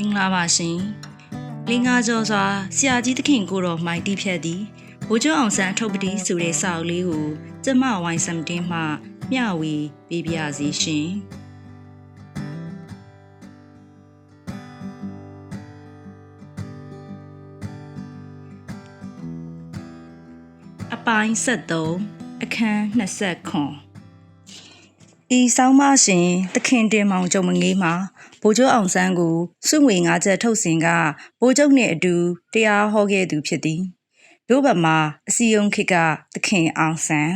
မင်္ဂလာပါရှင်လင်္ကာကျော်စွာဆရာကြီးသခင်ကိုတော်မိုင်တိဖြတ်သည်ဘိုးကျော်အောင်ဆန်းအထုပ်ပတိဆိုတဲ့စာအုပ်လေးကိုကျမဝိုင်းစမ်တင်းမှမျှဝေပေးပြစီရှင်အပိုင်း73အခန်း20ခွန်ဤဆောင်မရှင်သခင်တင်မောင်ကြုံမငေးမှာ ဘိုးကျော်အောင်ဆန်းကိုစွငွေငါးချက်ထုတ်စင်ကဘိုးချုပ်နှင့်အတူတရားဟောခဲ့သူဖြစ်သည်တို့ဘက်မှာအစီယုံခေတ်ကသခင်အောင်ဆန်း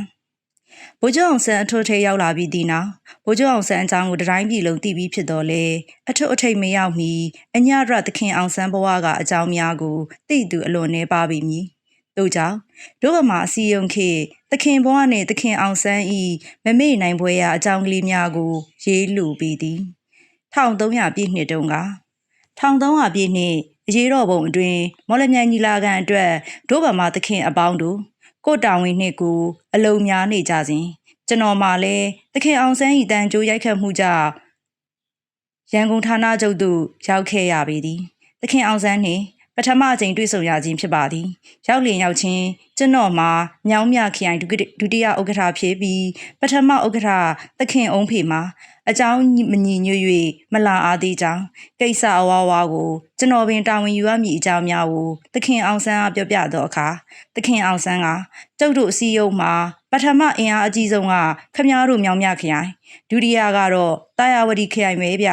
ဘိုးကျော်အောင်ဆန်းအထွတ်ထိပ်ရောက်လာပြီးဒီနောက်ဘိုးကျော်အောင်ဆန်းအကြောင်းကိုတတိုင်းပြည်လုံးသိပြီးဖြစ်တော်လဲအထွတ်အထိပ်မရောက်မီအညရသခင်အောင်ဆန်းဘဝကအကြောင်းများကိုသိသူအလွန်နေပါပြီမည်တို့ကြောင့်တို့ဘမှာအစီယုံခေသခင်ဘဝနှင့်သခင်အောင်ဆန်းဤမမေ့နိုင်ပွဲရာအကြောင်းကလေးများကိုရေးလူပြီးသည် 1300ပြည့်နှစ်တုန်းက1300ပြည့်နှစ်အရေးတော်ပုံအတွင်းမော်လမြိုင်ညီလာခံအတွက်တို့ဘမှာသခင်အပေါင်းတို့ကိုတောင်ဝင်းနှင့်ကိုအလုံးများနေကြစဉ်ကျွန်တော်မှလည်းသခင်အောင်ဆန်းဤတန်ကြိုးရိုက်ခတ်မှုကြောင့်ရန်ကုန်ဌာနချုပ်သို့ရောက်ခဲ့ရပေသည်သခင်အောင်ဆန်းနှင့် ပထမအကြိမ်တွေ့ဆုံရခြင်းဖြစ်ပါသည်ရောက်လျင်ရောက်ချင်းကျွန်တော်မှာမြောင်းမြခရိုင်ဒုတိယဥက္ကဋ္ဌဖြစ်ပြီးပထမဥက္ကဋ္ဌသခင်အုံးဖေမှာအကြောင်းမညီညွတ်၍မလာအားသေးကြောင်းကိစ္စအဝါဝါကိုကျွန်တော်ပင်တာဝန်ယူရမည့်အကြောင်းများကိုသခင်အောင်ဆန်းကပြောပြသောအခါသခင်အောင်ဆန်းကကျုပ်တို့အစည်းအရုံးမှာပထမအင်အားအကြီးဆုံးကခမည်းတော်မြောင်မြခရိုင်ဒုတိယကတော့တာယာဝတီခရိုင်ပဲဗျ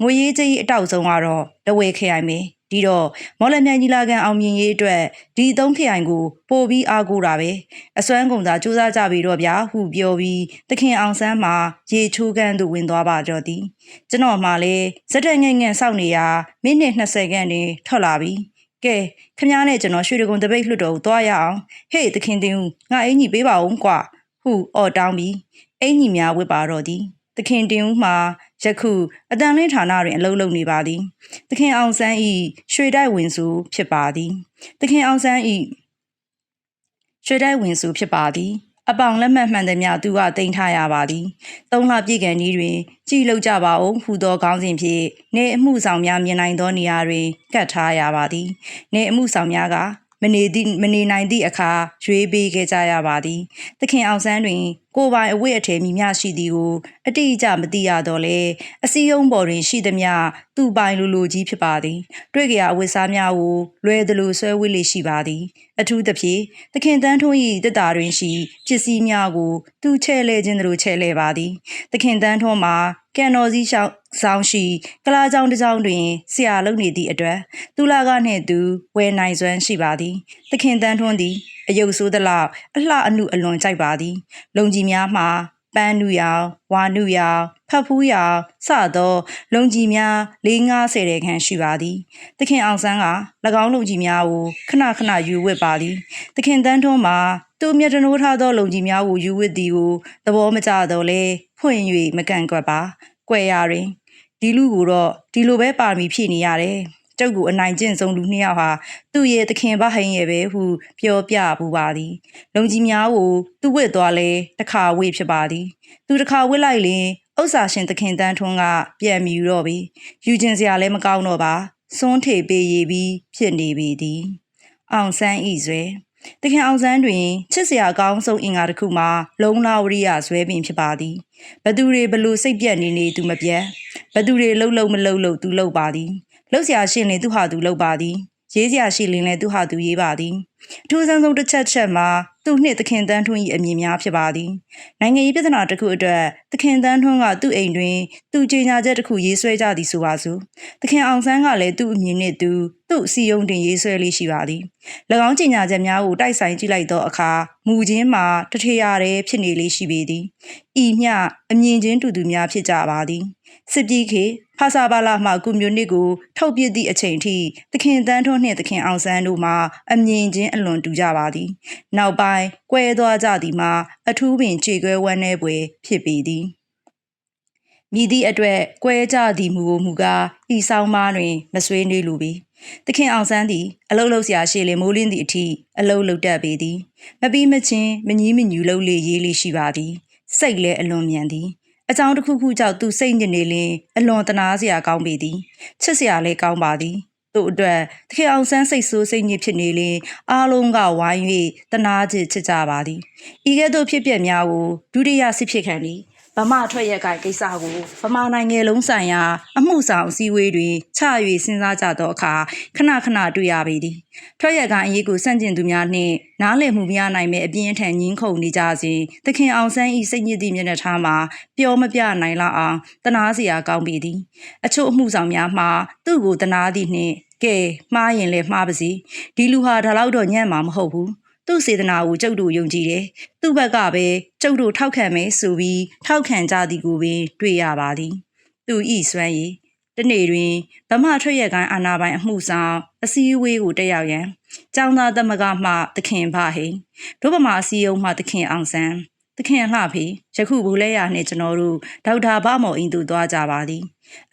ငွေရေးကြီးအတောက်ဆုံးကတော့တဝဲခရိုင်ပဲ ဒီတော့မော်လမြိုင်ကြီးလာကန်အောင်မြင်ရေးအတွက်ဒီသုံးခရိုင်ကိုပို့ပြီးအားကိုးတာပဲအစွမ်းကုန်သာစူးစမ်းကြပြီတော့ဗျာဟုပြောပြီးသခင်အောင်ဆန်းမှာရေချိုးကန်သို့ဝင်သွားပါတော့သည်ကျွန်တော်မှလည်းဇက်တက်ငယ်ငယ်စောင့်နေရမိနစ်20ခန့်တွင်ထွက်လာပြီကဲခမည်းနဲ့ကျွန်တော်ရွှေတကုံတပိတ်လွှတ်တော်ကိုသွားရအောင်ဟေ့သခင်တင်ဦးငါအင်ကြီးပေးပါဦးကွာဟုအော်တောင်းပြီးအင်ကြီးများဝစ်ပါတော့သည်သခင်တင်ဦးမှာ ယခုအတန်လင်းဌာနတွင်အလုပ်လုပ်နေပါသည်။သခင်အောင်ဆန်းဤရွှေတိုက်ဝင်စုဖြစ်ပါသည်။သခင်အောင်ဆန်းဤရွှေတိုက်ဝင်စုဖြစ်ပါသည်။အပေါင်လက်မှတ်မှန်သည်များသူကတင်ထားရပါသည်။သုံးလပြည့်ကန်ကြီးတွင် ကြည်လောက်ကြပါအောင်ဟူသောခေါင်းစဉ်ဖြင့်နေအမှုဆောင်များမြင်နိုင်သောနေရာတွင်ကတ်ထားရပါသည်။နေအမှုဆောင်များက မနေသည့်မနေနိုင်သည့်အခါရွေးပေးခဲ့ကြရပါသည်သခင်အောင်ဆန်းတွင် ကိုပိုင်အဝတ်အထည်မိမျှရှိသည်ကိုအတိအကျမသိရတော့လေအစည်းအုံပေါ်တွင်ရှိသည်မျှသူ့ပိုင်လူလူကြီးဖြစ်ပါသည်တွေ့ကြရအဝတ်စားများကိုလွယ်သလိုဆွဲဝတ်လေရှိပါသည်အထူးသဖြင့်သခင်တန်းထွန်း၏တက်တာတွင်ရှိပစ္စည်းများကိုသူချဲ့လဲခြင်းတို့ချဲ့လဲပါသည်သခင်တန်းထွန်းမှာ ကန်တော်စည်းရှောင်းဆောင်ရှိကလာကြောင်တစ်ကြောင်တွင်ဆရာလုပ်နေသည့်အတွက်သူလာကနှင့်သူဝယ်နိုင်စွမ်းရှိပါသည်သခင်တန်းထွန်းသည်အယုတ်ဆိုးသလောက်အလှအနုအလွန်ကြိုက်ပါသည် လုံကြီးများမှာပန်းနုရောင်ဝါနုရောင်ဖတ်ဖူးရောင်စသော လုံကြီးများ၄50တဲ့ခန့်ရှိပါသည်သခင်အောင်ဆန်းက၎င်းလုံကြီးများကိုခဏခဏယူဝစ်ပါသည်သခင်တန်းထွန်းမှာသူမြတ်တနိုးထားသောလုံကြီးများကိုယူဝစ်သည်ကိုသဘောမကျတော့လဲ ဖွင့်၍မကန်ကွက်ပါကွယ်ရာတွင်ဒီလူကိုတော့ဒီလိုပဲပါမီဖြည့်နေရတယ်ကျုပ်ကိုအနိုင်ကျင့်ဆုံးလူနှစ်ယောက်ဟာသူ့ရဲ့သခင်ဘဟိန်ရဲ့ပဲဟုပြောပြပူပါသည်လုံကြီးများကိုသူ့ဝစ်သွားလဲတခါဝေ့ဖြစ်ပါသည်သူတခါဝစ်လိုက်ရင်ဥစ္စာရှင်သခင်တန်းထွန်းကပြန်မြူတော့ပြီယူခြင်းစရာလည်းမကောင်းတော့ပါစွန်းထေပေးရပြီးဖြစ်နေပြီသည်အောင်ဆန်းဤဆွဲ တခင်အောင်ဆန်းတွင်ချစ်စရာအကောင်းဆုံးအင်္ဂါတစ်ခုမှာလုံလာဝရိယဇွဲပင်ဖြစ်ပါသည်ဘသူတွေဘလို့စိတ်ပြက်နေနေသူမပြတ်ဘသူတွေလှုပ်လှုပ်မလှုပ်လှုပ်သူလှုပ်ပါသည်လှုပ်စရာရှိရင်သူဟာသူလှုပ်ပါသည် ရေးစရာရှိရင်လည်းသူဟာသူရေးပါသည်အထူးဆန်းဆုံးတစ်ချက်ချက်မှာသူ့နှစ်သခင်တန်းထွန်း၏အမြင်များဖြစ်ပါသည်နိုင်ငံရေးပြဿနာတစ်ခုအတွက်သခင်တန်းထွန်းကသူ့အိမ်တွင်သူ့ကြေညာချက်တစ်ခုရေးဆွဲကြသည်ဆိုပါစို့သခင်အောင်ဆန်းကလည်းသူ့အမြင်နှင့်သူသူ့စီယုံတင်ရေးဆွဲလေးရှိပါသည်၎င်းကြေညာချက်များကိုတိုက်ဆိုင်ကြည့်လိုက်သောအခါမူချင်းမှာတထေရတဲ့ဖြစ်နေလေးရှိပေသည်ဤမျှအမြင်ချင်းတူတူများဖြစ်ကြပါသည် စစ်ပြေးခေဖာစာပါလာမှကွန်မြူနစ်ကိုထုတ်ပြသည့်အချိန်ထိသခင်တန်းထွန်းနှင့်သခင်အောင်ဆန်းတို့မှာအမြင်ချင်းအလွန်တူကြပါသည်နောက်ပိုင်းကွဲသွားကြသည်မှာအထူးပင်ခြေခွဲဝမ်းနေပွေဖြစ်ပေသည်မိသည့်အတွက်ကွဲကြသည်မူမူကားဤဆောင်မတွင်မဆွေးနေလိုပေသခင်အောင်ဆန်းသည်အလုတ်လုတ်ဆရာရှိလေမိုးလင်းသည့်အထိအလုတ်လုတ်တတ်ပေသည်မပြီးမချင်းမငီးမညူလုတ်လေရေးလေးရှိပါသည်စိတ်လည်းအလွန်မြန်သည် အကြောင်းတစ်ခုခုကြောင့်သူစိတ်ညစ်နေလင်အလွန်တနာစရာကောင်းပေသည်ချစ်စရာလည်းကောင်းပါသည်သူ့အတွက်တခင်အောင်ဆန်းစိတ်ဆိုးစိတ်ညစ်ဖြစ်နေလင်အားလုံးကဝိုင်း၍တနာချစ်ချစ်ကြပါသည်ဤကဲ့သို့ဖြစ်ပျက်များကိုဒုတိယစစ်ဖြစ်ခံသည် ဗမာထွက်ရက်ကကိစ္စကိုဗမာနိုင်ငံလုံးဆိုင်ရာ အမှုဆောင်အစည်းအဝေးတွင်ချ၍စဉ်းစားကြသောအခါခဏခဏတွေ့ရပေသည်ထွက်ရက်ကအရေးကိုစန့်ကျင်သူများနှင့်နားလည်မှုများနိုင်မဲ့အပြင်းအထန်ညှင်းခုန်နေကြစဉ်သခင်အောင်ဆန်း၏စိတ်ညစ်သည့်မျက်နှာထားမှာပျော်မပြနိုင်လောက်အောင်တနာစရာကောင်းပေသည်အချို့အမှုဆောင်များမှာသူ့ကိုတနာသည့်နှင့်ကဲမှားရင်လည်းမှားပါစီဒီလူဟာဒါလောက်တော့ညံ့မှာမဟုတ်ဘူး သူ့စေတနာကိုကျုပ်တို့ယုံကြည်တယ်။သူ့ဘက်ကပဲကျုပ်တို့ထောက်ခံမယ်ဆိုပြီးထောက်ခံကြသည်ကိုပင်တွေ့ရပါသည်။သူဤစွမ်းရည်တနေ့တွင်ဗမာထွက်ရကိုင်းအာနာပိုင်အမှုဆောင်အစည်းအဝေးကိုတက်ရောက်ရန်ကျောင်းသားသမဂမှသခင်ဖဟိန်ဒုဗမာအစည်းအုံမှသခင်အောင်ဆန်းသခင်လှဖေယခုဘူလဲရနှင့်ကျွန်တော်တို့ဒေါက်တာဗမော်အင်းသူသွားကြပါသည်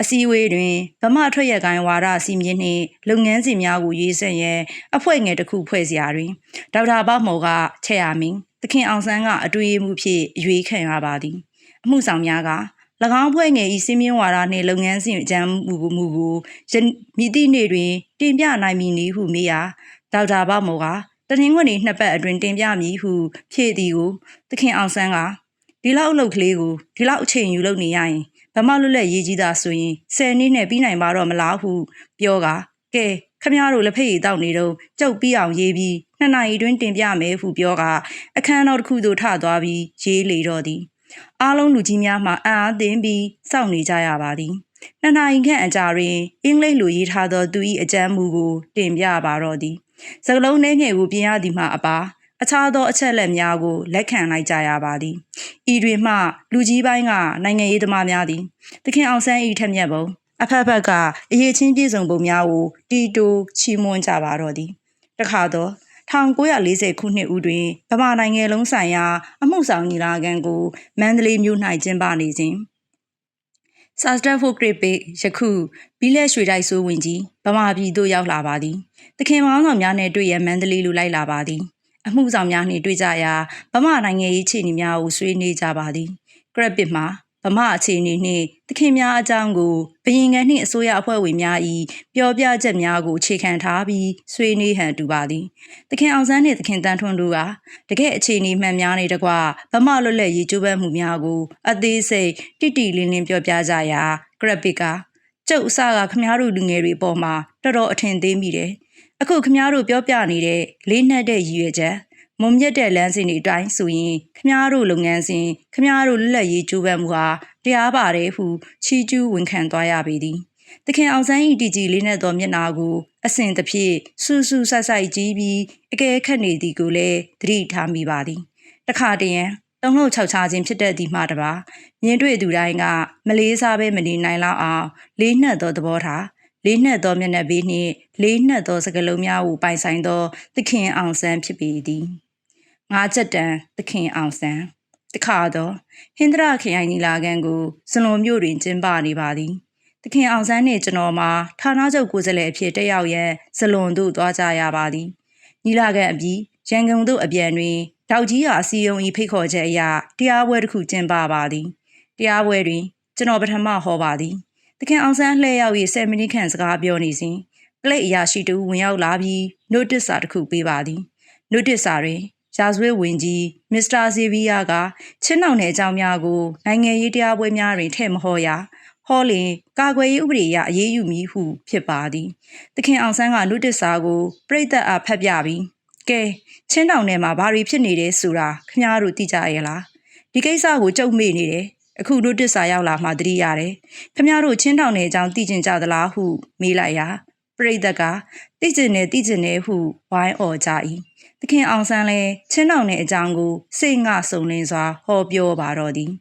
အစည်းအဝေးတွင်ဗမာထွက်ရကိုင်းဝါဒစီမင်းနှင့်လုပ်ငန်းစဉ်များကိုရေးဆက်ရန်အဖွဲ့ငယ်တစ်ခုဖွဲ့စရာတွင်ဒေါက်တာဗမော်ကချက်ရမင်းသခင်အောင်ဆန်းကအတွေ့အမှုဖြင့်ရွေးခံရပါသည်အမှုဆောင်များက၎င်းဖွဲ့ငယ်ဤစင်းမြင့်ဝါဒနှင့်လုပ်ငန်းစဉ်အကြံမှုကိုမူကိုမိသည့်နေ့တွင် တင်ပြနိုင်မည်နည်းဟုမေးရာဒေါက်တာဗမော်ကတနင်္ဂနွေနှစ်ပတ်အတွင်းတင်ပြမည်ဟုဖြည့်သည်ကိုသခင်အောင်ဆန်းကဒီလောက်အလုပ်ကလေးကိုဒီလောက်အချိန်ယူလုပ်နေရရင် ဗမာလွတ်လပ်ရေးကြီးတာဆိုရင်10နှစ်နဲ့ပြီးနိုင်ပါတော့မလားဟုပြောကကဲခမရတို့လက်ဖက်ရည်တောက်နေတော့ကြုတ်ပြီးအောင်ရေးပြီးနှစ်နာရီတွင်တင်ပြမယ်ဟုပြောကအခန်းတော်တစ်ခုသို့ထသွားပြီးရေးလေတော့သည်အားလုံးလူကြီးများမှအံ့အားသင့်ပြီးစောင့်နေကြရပါသည်နှစ်နာရီခန့်အကြာတွင်အင်္ဂလိပ်လိုရေးထားသောသူ၏အကြမ်းမူကိုတင်ပြပါတော့သည်စကလုံးနှဲငယ်ကိုပြင်ရသည်မှအပါ အခြားသောအချက်လက်များကိုလက်ခံလိုက်ကြရပါသည်ဤတွင်မှ လူကြီးပိုင်းကနိုင်ငံရေးသမားများသည်သခင်အောင်ဆန်း၏ထက်မြက်ပုံအဖက်ဖက်ကအရေးချင်းပြည်စုံပုံများကိုတီတိုချီးမွမ်းကြပါတော့သည်တခါတော့1940ခုနှစ်ဦးတွင်ဗမာနိုင်ငံလုံးဆိုင်ရာအမှုဆောင်ညီလာခံကိုမန္တလေးမြို့၌ကျင်းပနေစဉ်ဆာစတက်ဖို့ဂရစ်ပေယခုဘီလက်ရွှေတိုက်ဆိုးဝင်ကြီးဗမာပြည်သို့ရောက်လာပါသည်တခင်မောင်းဆောင်များနှင့်တွေ့ရမန္တလေးလူလိုက်လာပါသည် အမှုဆောင်များနှင့်တွေ့ကြရာဗမာနိုင်ငံရေးခြေအနေများကိုဆွေးနွေးကြပါသည်ဂရက်ပစ်မှာဗမာအခြေအနေနှင့်သခင်များအကြောင်းကိုဘရင်ကန်နှင့်အစိုးရအဖွဲ့ဝင်များ၏ပြောပြချက်များကိုအခြေခံထားပြီးဆွေးနွေးဟန်တူပါသည်သခင်အောင်ဆန်းနှင့်သခင်တန်းထွန်းတို့ကတကယ့်အခြေအနေမှန်များနေတကွဗမာလွတ်လပ်ရေးကြိုးပမ်းမှုများကိုအသေးစိတ်တိတိလင်းလင်းပြောပြကြရာဂရက်ပစ်ကကျုပ်အစကခမားတို့လူငယ်တွေပေါ်မှာတော်တော်အထင်သေးမိတယ် အခုခမားတို့ပြောပြနေတဲ့လေးနှက်တဲ့ရည်ရွယ်ချက်မုံမြက်တဲ့လမ်းစဉ်တွေအတိုင်းဆိုရင်ခမားတို့လုပ်ငန်းစဉ်ခမားတို့လက်လက်ရေးကြိုးပမ်းမှုဟာတရားပါတယ်ဟုချီးကျူးဝန်ခံသွားရပေသည်။တခင်အောင်ဆန်း၏တည်ကြည်လေးနဲ့သောမျက်နာကိုအစဉ်တစ်ဖြည့်ဆူဆူဆိုက်ဆိုက်ကြည့်ပြီးအကဲခတ်နေသည်ကိုလည်းသတိထားမိပါသည်။တခါတည်းရန်တုံ့လှုပ်ခြောက်ခြားခြင်းဖြစ်တတ်သည်မှတပါမြင်တွေ့သူတိုင်းကမလေးစားပဲမနေနိုင်လောက်အောင်လေးနှက်သောသဘောထား လေးနှက်သောမျက်နှာပေးနှင့်လေးနှက်သောစကလုံးများကိုပိုင်ဆိုင်သော သခင်အောင်ဆန်းဖြစ်ပေသည်။ငါးချက်တန်သခင်အောင်ဆန်းတခါတော့ဟင်္ဒရာခရိုင်နီလာကန်ကိုစလွန်မြို့တွင်ကျင်းပနေပါသည်သခင်အောင်ဆန်းနှင့်ကျွန်တော်မှာဌာနချုပ်ကိုယ်စားလှယ်အဖြစ်တက်ရောက်ရန်ဇလွန်သို့သွားကြရပါသည်နီလာကန်အပြီးရန်ကုန်သို့အပြန်တွင်တောက်ကြီးဟာအစီယုံဤဖိတ်ခေါ်ချက်အရတရားပွဲတစ်ခုကျင်းပပါသည်တရားပွဲတွင်ကျွန်တော်ပထမဟောပါသည် သခင်အောင်ဆန်းလှည့်ရောက်၍10မိနစ်ခန့်စကားပြောနေစဉ်ကလိတ်အရာရှိတူဝင်ရောက်လာပြီး notice စာတစ်ခုပေးပါသည် notice စာတွင်ရာဇဝတ်ဝင်ကြီးမစ္စတာဇေဗီယာကချင်းနှောင်တဲ့အကြောင်းများကိုနိုင်ငံရေးတရားပွဲများတွင်ထည့်မဟောရဟောလင်ကာကွယ်ရေးဥပဒေအရအရေးယူမည်ဟုဖြစ်ပါသည်။တခင်အောင်ဆန်းကလူတစ်စာကိုပြိသက်အားဖတ်ပြပြီးကဲချင်းတောင်ထဲမှာဘာတွေဖြစ်နေတယ်ဆိုတာခင်ဗျားတို့သိကြရဲ့လားဒီကိစ္စကိုကြုံမေ့နေတယ် အခုလူတစ်စာရောက်လာမှသတိရတယ်ခင်ဗျားတို့ချင်းတောင်ထဲအကြောင်းသိကျင်ကြသလားဟုမေးလိုက်ရာပြိသက်ကသိကျင်နေသိကျင်နေဟုဝိုင်းអော်ကြ၏သခင်အောင်ဆန်းလဲချင်းတောင်တဲ့အကြောင်းကိုစိတ်ငှစုံလင်းစွာဟောပြောပါတော့သည်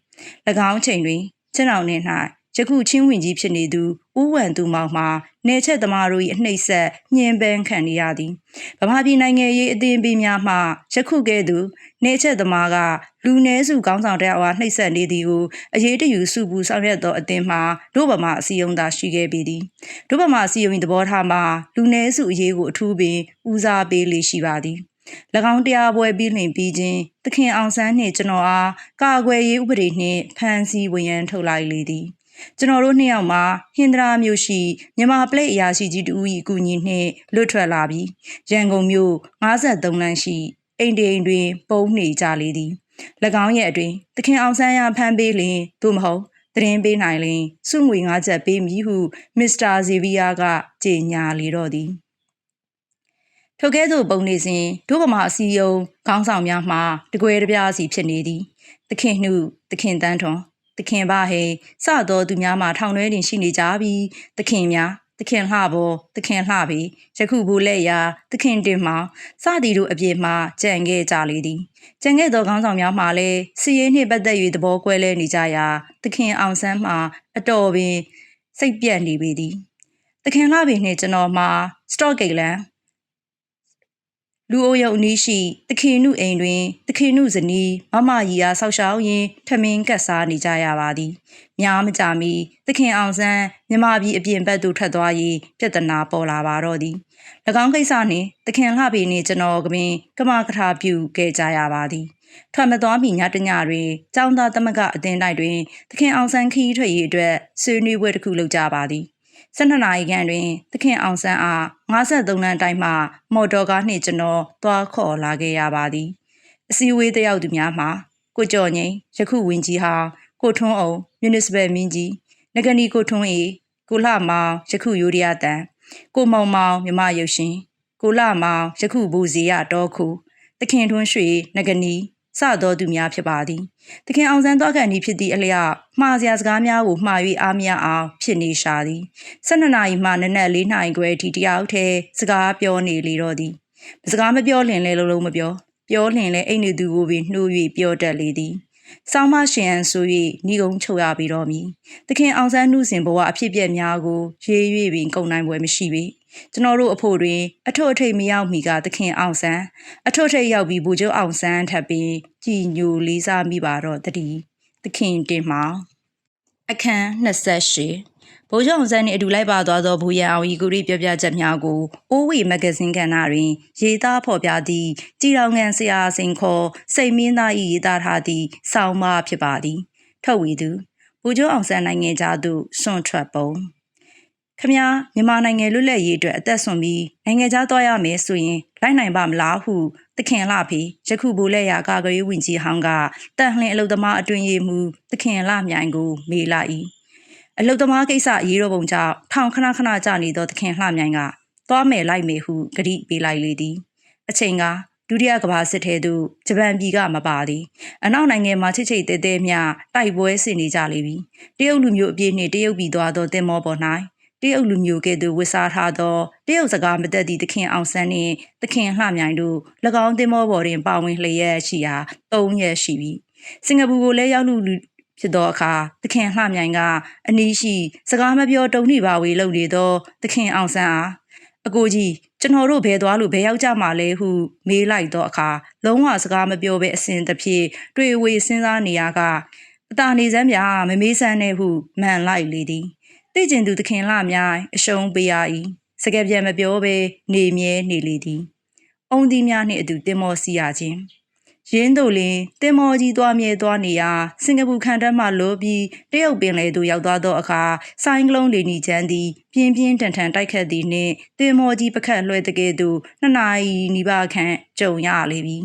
၎င်းချိန်တွင်ချင်းတောင်နှင့်၌ယခုချင်းဝင်ကြီးဖြစ်နေသူဦးဝံသူမောင်မှ နေချက်သမားတို့၏အနှိမ့်ဆက်ညှင်းပန်းခံနေရသည်ဗမာပြည်နိုင်ငံရေးအသင်းပေးများမှယခုကဲ့သို့နေချက်သမားကလူနည်းစုကောင်းဆောင်တရားအားနှိမ့်ဆက်နေသည်ကိုအရေးတယူစုပူဆောင်ရွက်သောအသင်းမှတို့ဗမာအစည်းအရုံးသာရှိခဲ့ပေသည်တို့ဗမာအစည်းအရုံးသဘောထားမှာလူနည်းစုအရေးကိုအထူးပင်ဦးစားပေးလေရှိပါသည်၎င်းတရားပွဲပြီးလင်ပြီးချင်းသခင်အောင်ဆန်းနှင့်ကျွန်တော်အားကာကွယ်ရေးဥပဒေနှင့်ဖမ်းဆီးဝင်ရန်ထုတ်လိုက်လေသည် ကျွန်တော်တို့နှစ်ယောက်မှာဟင်္ဒရာမြို့ရှိမြန်မာပလိတ်အရာရှိကြီးတူ၏အကူအညီနှင့်လွတ်ထွက်လာပြီးရန်ကုန်မြို့53လမ်းရှိအိမ်တိန်တွင် ပုံနေကြလေသည်၎င်းရဲ့အတွင်သခင်အောင်ဆန်းရဖမ်းပေးလင်သို့မဟုတ်သတင်းပေးနိုင်လင်စုငွေ၅ချက်ပေးမည်ဟုမစ္စတာဇေဗီယာကကြေညာလေတော့သည်ထိုကဲ့သို့ပုံနေစဉ်ဒုဗမာအစည်းအရုံးခေါင်းဆောင်များမှတကွဲတပြားစီဖြစ်နေသည်သခင်နှုသခင်တန်းထွန် သခင်ဘဟေစသောသူများမှထောင်ထဲတွင်ရှိနေကြပြီးသခင်များသခင်လှဘောသခင်လှပေယခုဘူးလက်ရာသခင်တင်မောင်စသည်တို့အပြည့်မှကြံခဲ့ကြလေသည်ကြံခဲ့သောခေါင်းဆောင်များမှလည်းစီရေးနှင့်ပတ်သက်၍သဘောကွဲလဲနေကြရာသခင်အောင်ဆန်းမှအတော်ပင်စိတ်ပြတ်နေပေသည်သခင်လှပေနှင့်ကျွန်တော်မှစတော့ဂိတ်လန် လူအိုရုံအနီးရှိသခင်နုအိမ်တွင်သခင်နုဇနီးမမကြီးအားဆောက်ရှောက်ရင်းထမင်းကတ်စားနေကြရပါသည်။များမကြမီသခင်အောင်ဆန်းမြမပြည်အပြင်ဘက်သို့ထွက်သွား၍ပြဿနာပေါ်လာပါတော့သည်။၎င်းကိစ္စနှင့်သခင်လှပေနှင့်ကျွန်တော်ကပင်ကမကထာပြုခဲ့ကြရပါသည်။ထွက်မသွားမီညတညတွင်ចောင်းသားသမဂအတင်းတိုက်တွင်သခင်အောင်ဆန်းခီးထွက်ရေးအတွက်ဆွေးနွေးပွဲတစ်ခုလုပ်ကြပါသည်။ 12နာရီခန့်တွင် သခင်အောင်ဆန်းအား53လမ်းတိုင်းမှမော်တော်ကားနှင့်ကျွန်တော်သွားခေါ်လာခဲ့ရပါသည်အစည်းအဝေးတယောက်သူများမှာကိုကျော်ငိန်ယခုဝင်းကြီးဟာကိုထွန်းအောင်မြူနစ်စပယ်မင်းကြီးငကနီကိုထွန်းအေကိုလှမောင်ယခုယူရီးယားတန်ကိုမောင်မောင်မြမရုပ်ရှင်ကိုလှမောင်ယခုဘူစီရတော်ခု သခင်ထွန်းရွှေငကနီ စသောသူများဖြစ်ပါသည်သခင်အောင်ဆန်းသောကန်ဤဖြစ်သည့်အလျောက်မှားစရာစကားများကိုမှား၍အားမရအောင်ဖြစ်နေရှာသည်12နာရီမှနနက်4နာရီခွဲထိတယောက်တည်းစကားပြောနေလေတော့သည်စကားမပြောလင်လဲလုံးလုံးမပြောပြောလင်လဲအိမ်နေသူကိုပင်နှိုး၍ပြောတတ်လေသည်ဆောင်းမရှင်အန်ဆို၍ညီကုန်းချုပ်ရပြီးတော့မည်သခင်အောင်ဆန်းနှုစဉ်ဘဝအဖြစ်ပြက်များကိုရေး၍ပင်ကုန်နိုင်ပွဲမရှိပေ ကျွန်တော်တို့အဖို့တွင် အထွတ်အထိပ်မရောက်မီကသခင်အောင်ဆန်းအထွတ်ထိပ်ရောက်ပြီးဘူကျုပ်အောင်ဆန်းထပ်ပြီးကြည်ညိုလေးစားမိပါတော့တည်းသခင်တင်မောင်အခန်း28ဗိုလ်ချုပ်အောင်ဆန်းနှင့်အတူလိုက်ပါသွားသောဘူရန်အောင်ဤကူရီပြောပြချက်များကိုအိုးဝေမဂဇင်းကဏ္ဍတွင် ရေးသားဖော်ပြသည့်ကြည်တော်ငံဆရာစင်ခေါ်စိတ်မင်းသား၏ရေးသားထားသည့်ဆောင်းပါဖြစ်ပါသည်ထုတ်ဝေသူဗိုလ်ချုပ်အောင်ဆန်းနိုင်ငံသားသို့စွန့်ထွက်ပုံ ခမများမြန်မာနိုင်ငံလွတ်လပ်ရေးအတွက်အသက်ဆွန်ပြီးနိုင်ငံခြားသွားရမယ်ဆိုရင်လိုက်နိုင်ပါမလားဟုသခင်လှဖေယခုဘူလက်ရကာကွယ်ရေးဝန်ကြီးဟောင်းကတန်လှင်အလုသမားအတွင်ရေးမှုသခင်လှမြိုင်ကိုမေးလာ၏အလုသမားကိစ္စအရေးတော်ပုံကြောင့်ထောင်ခဏခဏကြာနေသောသခင်လှမြိုင်ကသွားမယ်လိုက်မယ်ဟုဂတိပေးလိုက်လေသည်အချိန်ကဒုတိယကမ္ဘာစစ်ထဲသို့ဂျပန်ပြည်ကမပါသည်အနောက်နိုင်ငံမှာချစ်ချိတ်တဲတဲမြတိုက်ပွဲဆင်နေကြလေပြီတရုတ်လူမျိုးအပြည့်နှင့်တရုတ်ပြည်သွားသောတင်မောပေါ်၌ တရုတ်လူမျိုးကဲ့သို့ဝစ်စားထားသောတရုတ်စကားမသက်သည့်သခင်အောင်ဆန်းနှင့်သခင်လှမြိုင်တို့၎င်းသင်္ဘောပေါ်တွင်ပါဝင်လျက်ရှိရာ၃ရက်ရှိပြီစင်ကာပူကိုလည်းရောက်လူဖြစ်သောအခါသခင်လှမြိုင်ကအနီးရှိ စကားမပြောတုံနှိပါဝေလုပ်နေသောသခင်အောင်ဆန်းအားအကိုကြီးကျွန်တော်တို့ဘယ်သွားလို့ဘယ်ရောက်ကြမှာလဲဟုမေးလိုက်တော့အခါလုံးဝစကားမပြောဘဲအစဉ်တစ်ဖြည့်တွေ့ဝေစဉ်းစားနေရကအတာနေစမ်းပြမမေးစမ်းနဲ့ဟုမှန်လိုက်လေသည် သိကျင်သူသခင်လှမြိုင်အရှုံးပေးရ၏စကယ်ပြန်မပြောဘဲနေမြဲနေလေသည်အုံသီးများနှင့်အတူတင်မောစီရခြင်းရင်းတို့လင်တင်မောကြီးသွားမြဲသွားနေရာစင်ကာပူခံတက်မှလို့ပြီးတရုတ်ပင်လယ်သို့ရောက်သွားသောအခါဆိုင်းကလုံးလေနီချမ်းသည်ပြင်းပြင်းထန်ထန်တိုက်ခတ်သည်နှင့်တင်မောကြီးပကတ်လွှဲတကယ်သို့နှစ်နာရီနီးပါးခန့်ကြုံရလေပြီ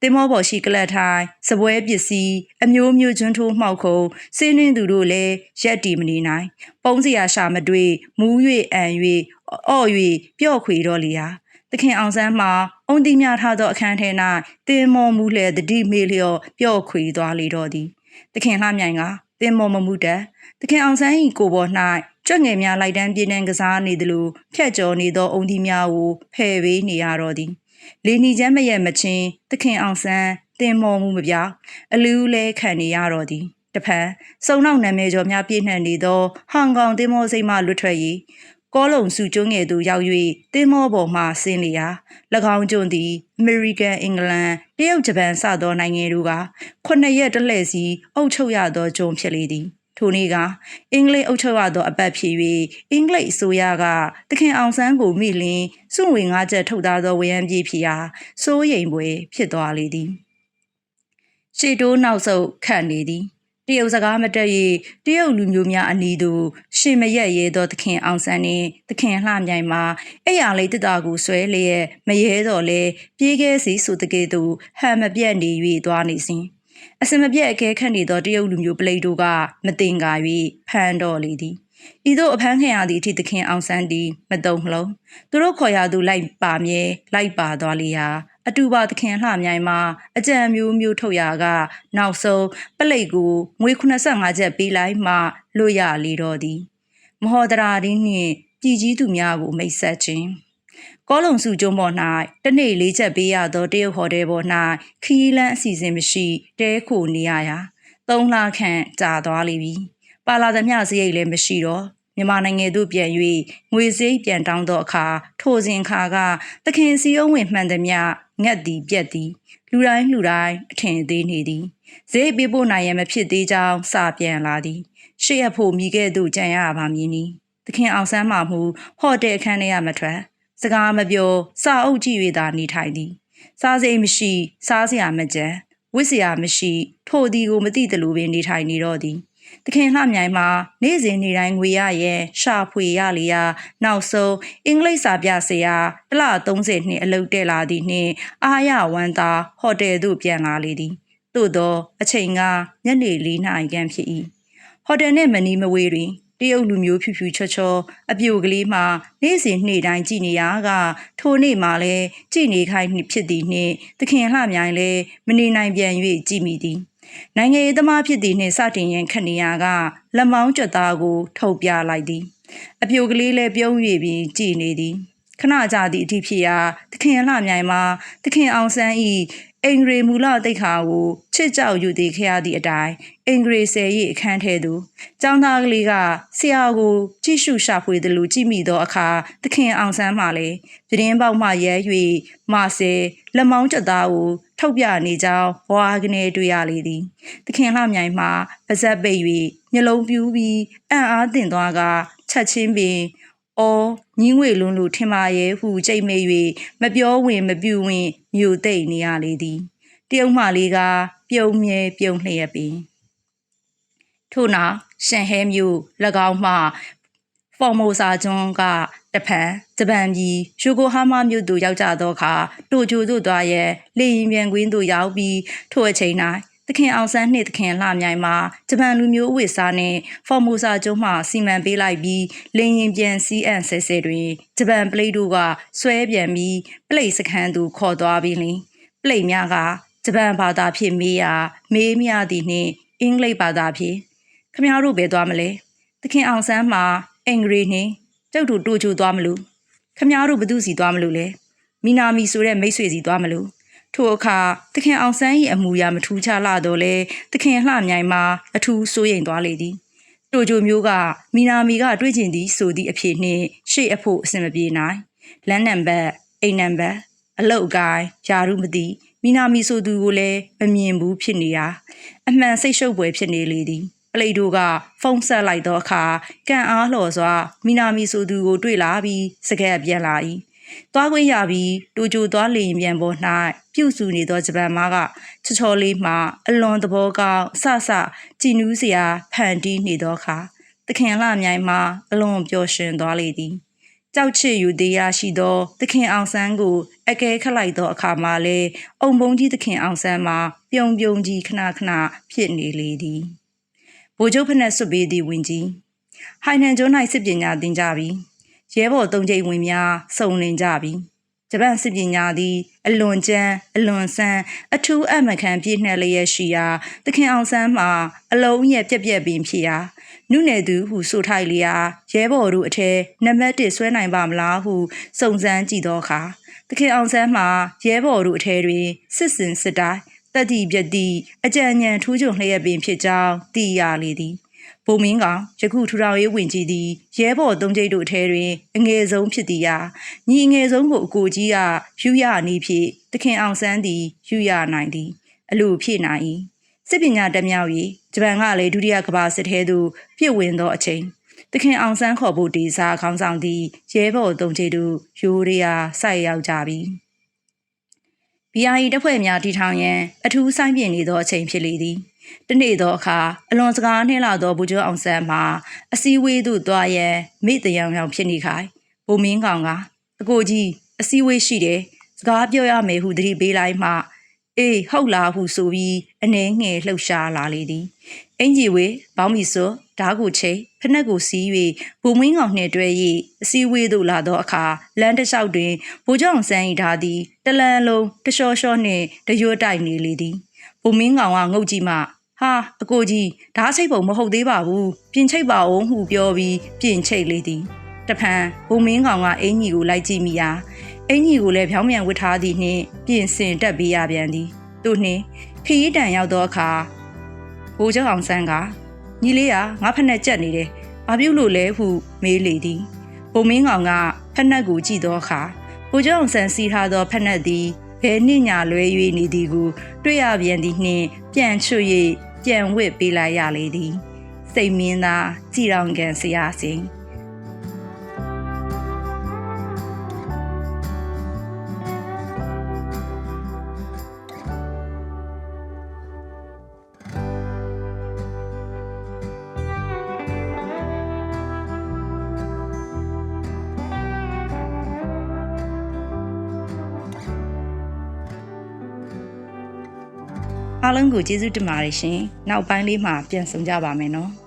တင်မောပေါ်ရှိကလတ်ထိုင်စပွဲပစ္စည်းအမျိုးမျိုးကျွန်းထိုးမှောက်ခုံစင်းနှင်းသူတို့လည်းရက်တီမနေနိုင် ပုံးစရာရှာမတွေ့မူး၍အံ၍အော့၍ပျော့ခွေတော့လျာသခင်အောင်ဆန်းမှာအုံတီများထားသောအခန်းထဲ၌တင်မော်မူလျက်တတိမေလျော့ပျော့ခွေသွားလေတော့သည်သခင်လှမြိုင်ကတင်မော်မမှုတတ်သခင်အောင်ဆန်း၏ကိုပေါ်၌ကြွက်ငယ်များလိုက်တန်းပြင်းနှံကစားနေသလိုဖြတ်ကျော်နေသောအုံတီများကိုဖယ်ပေးနေရတော့သည် လေနီချမ်းမရဲ့မချင်းသခင်အောင်ဆန်းတင်မော်မှုမပြအလူးလဲခံနေရတော့သည်တဖန်စုံနောက်နာမည်ကျော်များပြည့်နှံနေသောဟောင်ကောင်တင်မောစိတ်မှလွတ်ထွက်ရေးကောလုံစုကျွန်းငယ်သို့ရောက်၍တင်းမောပေါ်မှဆင်းလျာ၎င်းကျွန်းသည်အမေရိကန်အင်္ဂလန်တရုတ်ဂျပန်စသောနိုင်ငံတို့ကခုနှစ်ရက်တလှည့်စီအုပ်ချုပ်ရသောကျွန်းဖြစ်လေသည် ထိုထိုနေ့ကအင်္ဂလိပ်အုပ်ချုပ်ရသောအပတ်ဖြစ်၍အင်္ဂလိပ်အစိုးရကတခင်အောင်ဆန်းကိုမိလင်စွန့်ဝင်ငါးချက်ထုတ်သားသောဝရမ်းပြေးဖြစ်ရာစိုးရိမ်ပွဲဖြစ်သွားလေသည်ရှေ့တိုးနောက်ဆုတ်ခတ်နေသည်တရုတ်စကားမတက်၍တရုတ်လူမျိုးများအနီးသို့ရှင်မရက်ရဲသောသခင်အောင်ဆန်းနှင့်သခင်လှမြိုင်မှာအဲ့ရလေးတတကူဆွဲလျက်မရဲတော့လဲပြေးခဲစီဆိုတကယ်သို့ဟန်မပြတ်နေ၍သွားနေစဉ် အစမပြတ်အကဲခတ်နေသောတရုတ်လူမျိုးပလိတ်တို့ကမတင်ကာ၍ဖမ်းတော်လေသည်ဤသို့အဖမ်းခံရသည့်အထိသခင်အောင်ဆန်းသည်မတုံမလုံးသူတို့ခေါ်ရသူလိုက်ပါမြဲလိုက်ပါသွားလေရာအတူပါသခင်လှမြိုင်မှာအကြံမျိုးမျိုးထုတ်ရာက နောက်ဆုံးပလိတ်ကိုငွေ85ချက်ပေးလိုက်မှလွတ်ရလေတော့သည် မဟော်ဒရာရင်းနှင့်ပြည်ကြီးသူများကိုမိတ်ဆက်ခြင်း ကောလုံစုကျုံပေါ်၌တနေ့လေးချက်ပေးရသောတရုတ်ဟိုတယ်ပေါ်၌ခီးလန်းအစီအစဉ်မရှိတဲခိုနေရရာသုံးလခန့်ကြာသွားလိမ့်ပြီပါလာသမျှစရိတ်လည်းမရှိတော့မြန်မာနိုင်ငံသို့ပြန်၍ငွေစည်းပြန်တောင်းသောအခါထိုစဉ်ခါကသခင်စီယုံဝင်မှန်သည်မြငက်သည်ပြက်သည်လူတိုင်းလူတိုင်းအထင်သေးနေသည်ဈေးပေးဖို့နိုင်ရမဖြစ်သေးကြောင်းစာပြန်လာသည်ရှေ့ရဖို့မိခဲ့သို့ကြံရပါမည်နီသခင်အောင်ဆန်းမှမူဟိုတယ်အခန်းထဲရမထွက် စကားမပြောစာအုပ်ကြည့်၍သာနေထိုင်သည်စားစိမ်မရှိ စားစရာမကြံဝစ်စရာမရှိ ထိုသည်ကိုမသိသလိုပင်နေထိုင်နေတော့သည်တခင်လှမြိုင်မှာနေ့စဉ်နေ့တိုင်းငွေရရဲ့ရှာဖွေရလေရနောက်ဆုံးအင်္ဂလိပ်စာပြဆရာတလ30နှစ်အလုပ်တက်လာသည့်နှင့်အာရဝမ်းသာဟိုတယ်သို့ပြန်လာလေသည်သို့သောအချိန်ကညနေ၄နာရီခန့်ဖြစ်၏ဟိုတယ်နှင့်မနီးမဝေးတွင် တရုတ်လူမျိုးဖြူဖြူချောချောအပြိုကလေးမှနေ့စဉ်နေ့တိုင်းကြည်နေရကထိုနေ့မှလည်းကြည်နေခိုင်းဖြစ်သည်နှင့်သခင်လှမြိုင်လည်းမနေနိုင်ပြန်၍ကြည်မိသည်နိုင်ငံရေးသမားဖြစ်သည်နှင့်စတင်ရန်ခဏီယာကလက်မောင်းကြွသားကို ထုတ်ပြလိုက်သည် အပြိုကလေးလည်းပြုံး၍ပြီးကြည်နေသည်ခဏကြာသည့်အထိဖြစ်ရာသခင်လှမြိုင်မှာသခင်အောင်ဆန်းဤ အင်္ဂရေမူလတိတ်ခါကိုချစ်ကြောက်ယူသည်ခရသည့်အတိုင်းအင်္ဂရေဆယ်၏အခန်းထဲသို့ကျောင်းသားကလေးကဆရာကိုကြည့်ရှုရှာဖွေသည်လိုကြည့်မိသောအခါသခင်အောင်ဆန်းမှလည်းပြင်းပေါက်မှရဲ၍မဆဲလက်မောင်းကျသားကိုထုတ်ပြနေကြောင်းဘွားကနေတွေ့ရလေသည်သခင်လှမြိုင်မှပါဇက်ပိတ်၍မျက်လုံးပြူးပြီးအံ့အားသင့်သွားကချက်ချင်းပင် အော်ညီးငွေလွန်းလို့ထင်ပါရဲ့ဟုကြိတ်မေ၍မပြောဝင်မပြူဝင်မြို့သိမ့်နေရလေသည်တရုတ်မှလေးကပြုံမြဲပြုံလျက်ပင်ထို့နောက်ရှန်ဟဲမြို့၎င်းမှဖော်မိုဆာကျွန်းကတဖန်ဂျပန်ပြည်ယိုကိုဟာမာမြို့သို့ရောက်ကြသောအခါတိုကျိုသို့သွားရဲလေရင်ပြန်ကွင်းသို့ရောက်ပြီးထိုအချိန်၌ သခင်အောင်ဆန်းနှင့်သခင်လှမြိုင်မှာဂျပန်လူမျိုးအဝိစားနှင့်ဖော်မိုဆာကျွန်းမှစီမံပေးလိုက်ပြီးလင်းရင်ပြန်စီးအံ့ဆဲဆဲတွင်ဂျပန်ပလိတ်တို့ကဆွဲပြန်ပြီးပလိတ်စခန်းသို့ခေါ်သွားပြီးလင်ပလိတ်များကဂျပန်ဘာသာဖြင့်မေးရာမေးမြသည်နှင့်အင်္ဂလိပ်ဘာသာဖြင့်ခမတို့ပဲသွားမလဲသခင်အောင်ဆန်းမှာအင်္ဂရိနှင့်ကျုပ်တို့တိုးချိုသွားမလို့ခမတို့ဘသူစီသွားမလို့လဲမီနာမီဆိုတဲ့မိတ်ဆွေစီသွားမလို့ ထိုအခါသခင်အောင်ဆန်း၏အမူအရာမထူးခြားလာတော့လေသခင်လှမြိုင်မှာအထူးစိုးရိမ်သွားလေသည်တိုဂျိုမျိုးကမီနာမီကတွေ့ကျင်သည်ဆိုသည့်အဖြစ်နှင့်ရှေ့အဖို့အဆင်မပြေနိုင်လမ်းနံပါတ်အိမ်နံပါတ်အလုတ်အကိုင်းယာရုမသိမီနာမီဆိုသူကိုလည်းမမြင်ဘူးဖြစ်နေရာအမှန်စိတ်ရှုပ်ပွဲဖြစ်နေလေသည်ပလိတ်တို့ကဖုန်းဆက်လိုက်သောအခါကန်အားလှော်စွာမိနာမီဆိုသူကို တွေ့လာပြီးစကက်ပြန်လာ၏သွားခွင့်ရပြီးတူကြိုသွားလျင်ပြန်ပေါ်၌ ပြုစုနေသောဂျပန်မားကချောချောလေးမှအလွန်သဘောကောင်းဆဆကြည်နူးစရာဖန်တီးနေသောအခါသခင်လှမြိုင်မှအလွန်ပျော်ရွှင်သွားလေသည်ကြောက်ချစ်ယူတရားရှိသောသခင်အောင်ဆန်းကိုအကဲခတ်လိုက်သောအခါမှာလေအုံပုံကြီးသခင်အောင်ဆန်းမှာပြုံပြုံကြီးခဏခဏဖြစ်နေလေသည်ဗိုလ်ချုပ်ဖက်နှက်ဆွပေးသည့်ဝင်ကြီးဟိုင်နန်ကျွန်း၌စစ်ပညာသင်ကြပြီရဲဘော်သုံးကြိမ်ဝင်များစုံလင်ကြပြီ ဂျပန်စစ်ပညာသည် အလွန်ကျန်းအလွန်ဆန်းအထူးအမခံပြည့်နှက်လျက်ရှိရာသခင်အောင်ဆန်းမှာအလုံးရဲ့ပြက်ပြက်ပင်ဖြစ်ရာနုနယ်သူဟုဆိုထိုက်လျာရဲဘော်တို့အထက်နံပါတ်1ဆွဲနိုင်ပါမလားဟုစုံစမ်းကြည့်သောအခါသခင်အောင်ဆန်းမှာရဲဘော်တို့အထက်တွင်စစ်စင်စစ်တိုင်းတတိပြတိအကြံဉာဏ်ထူးချွန်လျက်ပင်ဖြစ်ကြောင်းသိရလေသည် ဘုံမင်းကောင်ယခုထူထောင်ရေးဝင်ကြီးသည်ရဲဘော်သုံးကျိတ်တို့ထဲတွင်အငယ်ဆုံးဖြစ်သည်ရာညီအငယ်ဆုံးကိုအကိုကြီးကယူရနေဖြင့်တခင်အောင်ဆန်းသည်ယူရနိုင်သည်အလိုဖြစ်နိုင်၏စစ်ပညာတက်မြောက်ရေးဂျပန်ကလည်းဒုတိယကမ္ဘာစစ်ထဲသို့ပြည့်ဝင်သောအချိန်တခင်အောင်ဆန်းခေါ်ဖို့ဒီစာခေါင်းဆောင်သည့်ရဲဘော်တုံချေတို့ယူရီးယားစိုက်ရောက်ကြပြီ BIE တပ်ဖွဲ့များတီထောင်ရန်အထူးဆိုင်ပြင်နေသောအချိန်ဖြစ်လေသည် တနေ့သောအခါအလွန်စကားနှင်းလာသောဘူကျော်အောင်ဆန်းမှာအစည်းအဝေးသို့သွားရန်မိတရောင်ရောင်ဖြစ်နေခိုင်ဘုံမင်းကောင်ကအကိုကြီးအစည်းအဝေးရှိတယ်စကားပြောရမယ်ဟုသတိပေးလိုက်မှအေးဟုတ်လားဟုဆိုပြီးအနေငယ်လှုပ်ရှားလာလေသည်အင်ကြီးဝေဘောင်းမီဆိုဓားကိုချိဖက်နှက်ကိုစီး၍ဘုံမင်းကောင်နှင့်တွဲ၍အစည်းအဝေးသို့လာသောအခါလမ်းတစ်လျှောက်တွင်ဘိုးကျောင်းဆန်းဤဓာသည်တလန်းလုံးတလျှော်လျှော့နှင့်တရွတ်တိုက်နေလေသည်ဘုံမင်းကောင်ကငုတ်ကြည့်မှ ဟာအကိုကြီးဓာချိတ်ပုံမဟုတ်သေးပါဘူးပြင်ချိတ်ပါအောင်ဟုပြောပြီးပြင်ချိတ်လေသည်တဖန်ဘုံမင်းကောင်ကအင်ကြီးကိုလိုက်ကြည့်မိရာအင်ကြီးကိုလည်းဖြောင်းပြန်ဝတ်ထားသည်နှင့်ပြင်ဆင်တက်ပေးရပြန်သည်သူနှင့်ခရီးတန်ရောက်သောအခါဘိုးကျောင်းအောင်ဆန်းကညီလေးကငါဖက်နဲ့ကြက်နေတယ်ဘာပြုလို့လဲဟုမေးလေသည်ဘုံမင်းကောင်ကဖက်နှက်ကိုကြည့်သောအခါဘိုးကျောင်းအောင်ဆန်းစီးထားသောဖက်နှက်သည်ဘယ်နှင့်ညာလွဲ၍နေသည်ကိုတွေ့ရပြန်သည်နှင့်ပြန်ချွတ်၍ ပြန်ဝစ်ပေးလိုက်ရလေသည် စိတ်မင်းသားကြည်တော်ကန်ဆရာစဉ် အားလုံးကိုကျေးဇူးတင်ပါတယ်ရှင်။နောက်ပိုင်းလေးမှာပြန်ဆောင်ကြပါမယ်နော်။